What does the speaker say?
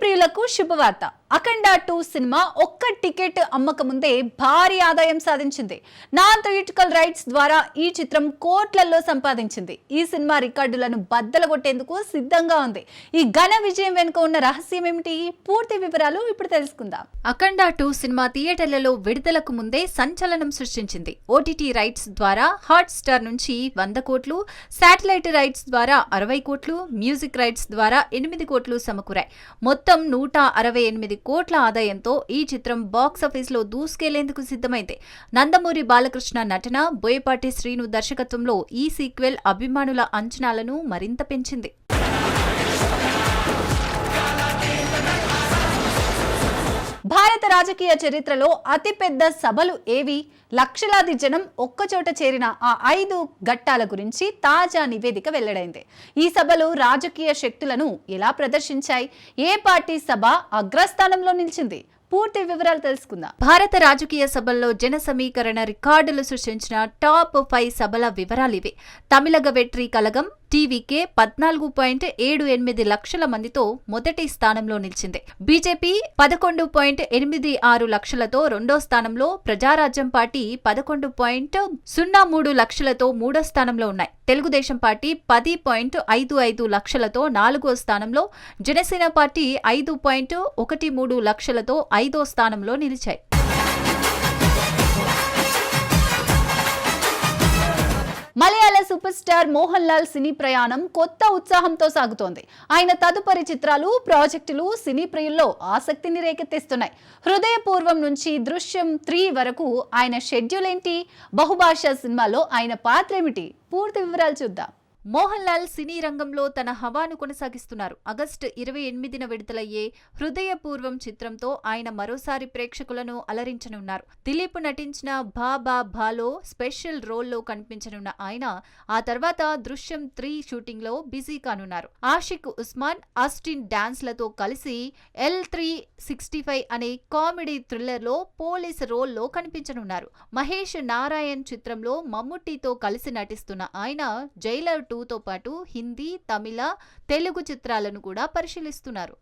ప్రియులకు శుభవార్త. Akhanda two cinema ఒక్క టికెట్ అమ్మక ముందే భారీ ఆదాయం సాధించింది. నాన్ థియేటికల్ రైట్స్ ద్వారా ఈ చిత్రం కోట్లలో సంపాదించింది. ఈ సినిమా రికార్డులను బద్దలగొట్టేందుకు సిద్ధంగా ఉంది. ఈ ఘన విజయం వెనుక ఉన్న రహస్యం ఏమిటి పూర్తి వివరాలు ఇప్పుడు తెలుసుకుందాం. అఖండ టూ సినిమా థియేటర్లలో విడుదలకు ముందే సంచలనం సృష్టించింది. ఓటీటీ రైట్స్ ద్వారా హాట్ స్టార్ నుంచి వంద కోట్లు శాటిలైట్ రైట్స్ ద్వారా అరవై కోట్లు మ్యూజిక్ రైట్స్ ద్వారా ఎనిమిది కోట్లు సమకూరాయి. మొత్తం నూట అరవై ఎనిమిది కోట్ల ఆదాయంతో ఈ చిత్రం బాక్సాఫీస్లో దూసుకెళ్ళేందుకు సిద్ధమైంది. నందమూరి బాలకృష్ణ నటన బోయపాటి శ్రీను దర్శకత్వంలో ఈ సీక్వెల్ అభిమానుల అంచనాలను మరింత పెంచింది. భారత రాజకీయ చరిత్రలో అతిపెద్ద సభలు ఏవి? లక్షలాది జనం ఒక్కచోట చేరిన ఆ ఐదు ఘట్టాల గురించి తాజా నివేదిక వెల్లడైంది. ఈ సభలు రాజకీయ శక్తులను ఎలా ప్రదర్శించాయి? ఏ పార్టీ సభ అగ్రస్థానంలో నిలిచింది? పూర్తి వివరాలు తెలుసుకుందాం. భారత రాజకీయ సభల్లో జన సమీకరణ రికార్డులు సృష్టించిన టాప్ ఫైవ్ సభల వివరాలు ఇవి. తమిళగ వెట్రి కలగం టీవీకే పద్నాలుగు పాయింట్ ఏడు ఎనిమిది లక్షల మందితో మొదటి స్థానంలో నిలిచింది. బీజేపీ పదకొండు పాయింట్ ఎనిమిది ఆరు లక్షలతో రెండో స్థానంలో ప్రజారాజ్యం పార్టీ పదకొండు పాయింట్ సున్నా మూడు లక్షలతో మూడో స్థానంలో ఉన్నాయి. తెలుగుదేశం పార్టీ పది పాయింట్ ఐదు ఐదు లక్షలతో నాలుగో స్థానంలో జనసేన పార్టీ ఐదు పాయింట్ ఒకటి మూడు లక్షలతో ఐదో స్థానంలో నిలిచాయి. మలయాళ super star Mohan Lal cine ప్రయాణం కొత్త ఉత్సాహంతో సాగుతోంది. ఆయన తదుపరి చిత్రాలు ప్రాజెక్టులు సినీ ప్రియుల్లో ఆసక్తిని రేకెత్తిస్తున్నాయి. హృదయపూర్వం నుంచి దృశ్యం త్రీ వరకు ఆయన షెడ్యూల్ ఏంటి? బహుభాషా సినిమాలో ఆయన పాత్ర ఏమిటి? పూర్తి వివరాలు చూద్దాం. మోహన్ లాల్ సినీ రంగంలో తన హవాను కొనసాగిస్తున్నారు. ఆగస్టు ఇరవై ఎనిమిదిన విడుదలయ్యే హృదయపూర్వం చిత్రంతో ఆయన మరోసారి ప్రేక్షకులను అలరించనున్నారు. దిలీప్ నటించిన భా బా భాలో స్పెషల్ రోల్లో కనిపించనున్న ఆయన ఆ తర్వాత దృశ్యం త్రీ షూటింగ్లో బిజీ కానున్నారు. ఆషిక్ ఉస్మాన్ ఆస్టిన్ డాన్స్లతో కలిసి ఎల్ త్రీ సిక్స్టీ ఫైవ్ అనే కామెడీ థ్రిల్లర్లో పోలీస్ రోల్లో కనిపించనున్నారు. మహేష్ నారాయణ్ చిత్రంలో మమ్ముట్టితో కలిసి నటిస్తున్న ఆయన జైలర్ టూతో పాటు హిందీ తమిళ తెలుగు చిత్రాలను కూడా పరిశీలిస్తున్నారు.